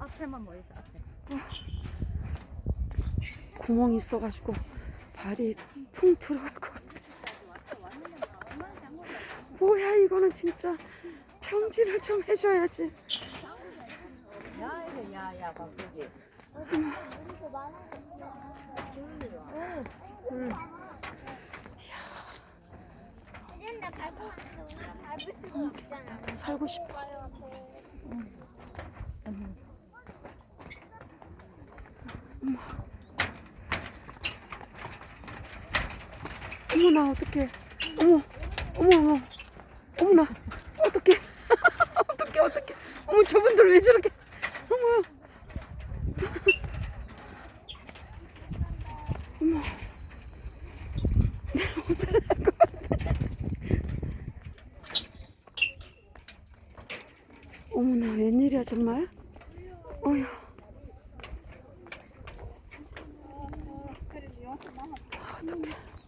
앞에만 뭐 있어 앞에. 구멍이 있어가지고 발이 퉁 들어갈 것 같아. 뭐야 이거는 진짜 평지를 좀 해줘야지. 야 이거 야야 박수지. 이젠 밟고 왔는데 우리가 밟을 수가 없잖아. 살고 싶어. 어머 나 어떡해. 어머 어머 어머 어머 나 어떡해. 어떡해 어떡해. 어머 저분들 왜 저렇게. 어머. 어머. 같아. 어머나 웬일이야 정말? 어휴. 아, 어떡해.